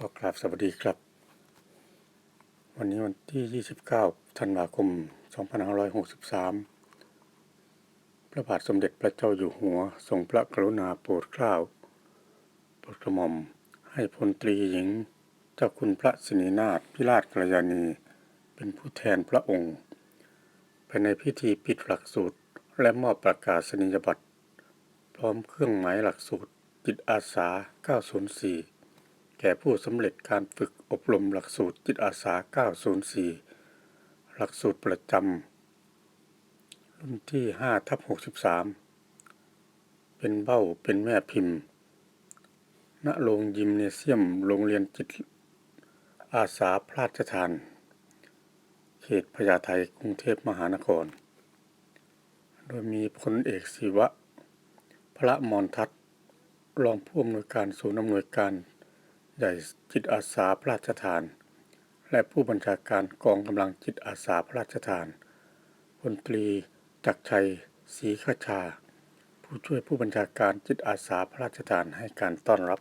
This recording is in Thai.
ก็กราบสวัสดีครับ วันนี้วันที่ 29 ธันวาคม 2563 พระบาทสมเด็จพระเจ้าอยู่หัว ทรงพระกรุณาโปรดเกล้าโปรดกระหม่อมให้พลตรีหญิง เจ้าคุณพระสินีนาถพิราชกัลยาณีเป็นผู้แทนพระองค์ภายในพิธีปิดหลักสูตรและมอบประกาศนียบัตร พร้อมเครื่องหมายหลักสูตรจิตอาสา 904 แก่ผู้สำเร็จการฝึกอบรมหลักสูตรจิตอาสา 904 หลักสูตรประจำรุ่นที่5ทับ63 เป็นเบ้าเป็นแม่พิมพ์ ณ โรงยิมเนเซียม โรงเรียนจิตอาสาพระราชทาน เขตพญาไทกรุงเทพมหานคร โดยมีพลเอกศิวะ พระมรทัศรองผู้อำนวยการศูนย์อำนวยการ ใหญ่จิตอาสาพระราชทาน และผู้บัญชาการกองกำลังจิตอาสาพระราชทานพลตรีจักชัยศรีขชา ผู้ช่วยผู้บัญชาการจิตอาสาพระราชทานให้การต้อนรับ